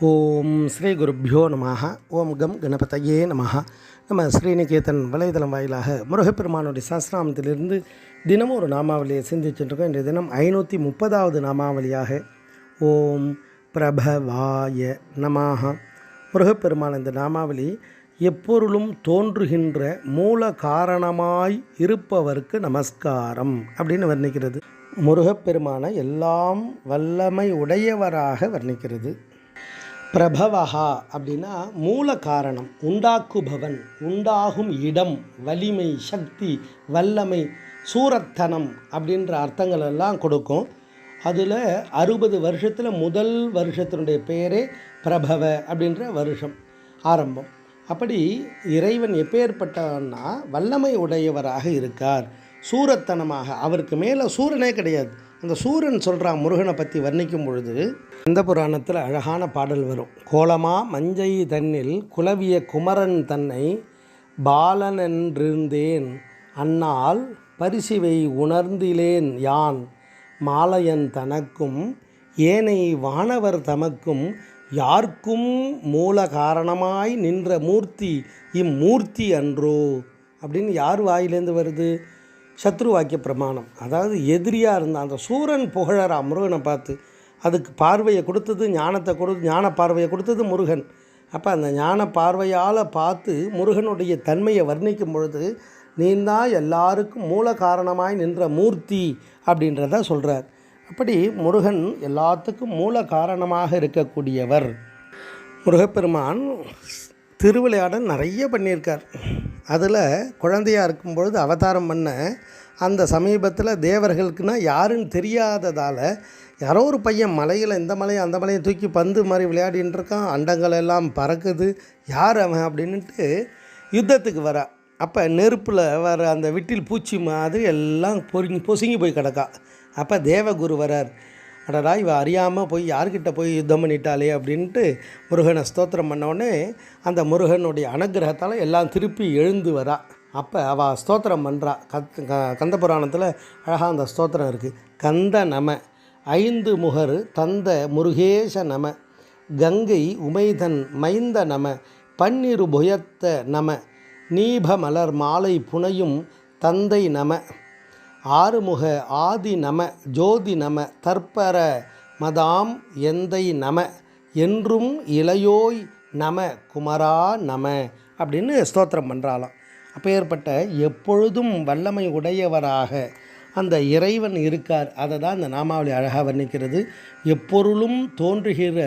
ஓம் ஸ்ரீ குருப்பியோ நம ஓம் கம் கணபதையே நம நம்ம ஸ்ரீநிகேதன் வலைதளம் வாயிலாக முருகப்பெருமானுடைய சாஸ்திராமத்திலிருந்து தினமும் ஒரு நாமாவளியை சிந்திச்சுட்டுருக்கோம். இன்றைய தினம் ஐநூற்றி முப்பதாவது நாமாவளியாக ஓம் பிரபவாய நமாக முருகப்பெருமான் இந்த நாமாவளி எப்பொருளும் தோன்றுகின்ற மூல காரணமாய் இருப்பவருக்கு நமஸ்காரம் அப்படின்னு வர்ணிக்கிறது. முருகப்பெருமானை எல்லாம் வல்லமை உடையவராக வர்ணிக்கிறது. பிரபவஹா அப்படின்னா மூல காரணம் உண்டாக்குபவன் உண்டாகும் இடம் வலிமை சக்தி வல்லமை சூரத்தனம் அப்படின்ற அர்த்தங்கள் எல்லாம் கொடுக்கும். அதில் அறுபது வருஷத்தில் முதல் வருஷத்தினுடைய பெயரே பிரபவ அப்படின்ற வருஷம் ஆரம்பம். அப்படி இறைவன் எப்பேற்பட்டவன்னா வல்லமை உடையவராக இருக்கார். சூரத்தனமாக. அவருக்கு மேலே சூரனே கிடையாது. அந்த சூரன் சொல்கிறான் முருகனை பற்றி வர்ணிக்கும் பொழுது இந்த புராணத்தில் அழகான பாடல் வரும். கோலமா மஞ்சை தன்னில் குலவிய குமரன் தன்னை பாலனென்றிருந்தேன். அன்னால் பரிசிவை உணர்ந்திலேன் யான். மாலையன் தனக்கும் ஏனை வானவர் தமக்கும் யாருக்கும் மூல காரணமாய் நின்ற மூர்த்தி இம்மூர்த்தி அன்றோ? அப்படின்னு யார் வாயிலேருந்து வருது? சத்ரு வாக்கிய பிரமாணம். அதாவது எதிரியாக இருந்தால் அந்த சூரன் புகழறா முருகனை பார்த்து அதுக்கு பார்வையை கொடுத்தது ஞானத்தை கொடுத்து ஞான பார்வையை கொடுத்தது முருகன். அப்போ அந்த ஞான பார்வையால் பார்த்து முருகனுடைய தன்மையை வர்ணிக்கும் பொழுது நீந்தான் எல்லாருக்கும் மூல காரணமாய் நின்ற மூர்த்தி அப்படின்றத சொல்கிறார் அப்படி முருகன் எல்லாத்துக்கும் மூல காரணமாக இருக்கக்கூடியவர். முருகப்பெருமான் திருவிளையாடல் நிறைய பண்ணியிருக்கார். அதில் குழந்தையாக இருக்கும்பொழுது அவதாரம் பண்ண அந்த சமீபத்தில் தேவர்களுக்குன்னா யாருன்னு தெரியாததால் யாரோ ஒரு பையன் மலையில் இந்த மலையை அந்த மலையை தூக்கி பந்து மாதிரி விளையாடின்னு இருக்கான் அண்டங்கள் எல்லாம் பறக்குது யார் அவன் அப்படின்ட்டு யுத்தத்துக்கு வர. அப்போ நெருப்பில் வர அந்த விட்டில் பூச்சி மாதிரி எல்லாம் பொறி பொசுங்கி போய் கிடக்கா. அப்போ தேவகுரு வரார். அடடா இவ அறியாமல் போய் யார்கிட்ட போய் யுத்தம் பண்ணிட்டாளே அப்படின்ட்டு முருகனை ஸ்தோத்திரம் பண்ணோடனே அந்த முருகனுடைய அனுகிரகத்தால் எல்லாம் திருப்பி எழுந்து வரா. அப்போ அவள் ஸ்தோத்திரம் பண்ணுறா கத் க கந்த புராணத்தில் அழகாக அந்த ஸ்தோத்திரம் இருக்குது கந்த நம ஐந்து முகர் தந்த முருகேச நம கங்கை உமைதன் மைந்த நம பன்னிரு புயத்த நம நீப மலர் மாலை புனையும் தந்தை நம ஆறுமுக ஆதி நம ஜோதி நம தற்பர மதாம் எந்தை நம என்றும் இளையோய் நம குமரா நம அப்படின்னு ஸ்தோத்திரம் பண்ணுறாளாம் அப்பேற்பட்ட எப்பொழுதும் வல்லமை உடையவராக அந்த இறைவன் இருக்கார். அதை தான் அந்த நாமாவளி அழகாக வர்ணிக்கிறது. எப்பொருளும் தோன்றுகிற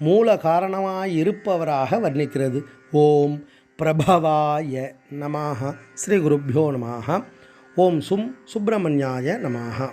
மூல காரணமாய் இருப்பவராக வர்ணிக்கிறது. ஓம் பிரபவாய நமாக ஸ்ரீ குருப்யோ நமாக ஓம் சும் சுப்பிரமணியாய நமாக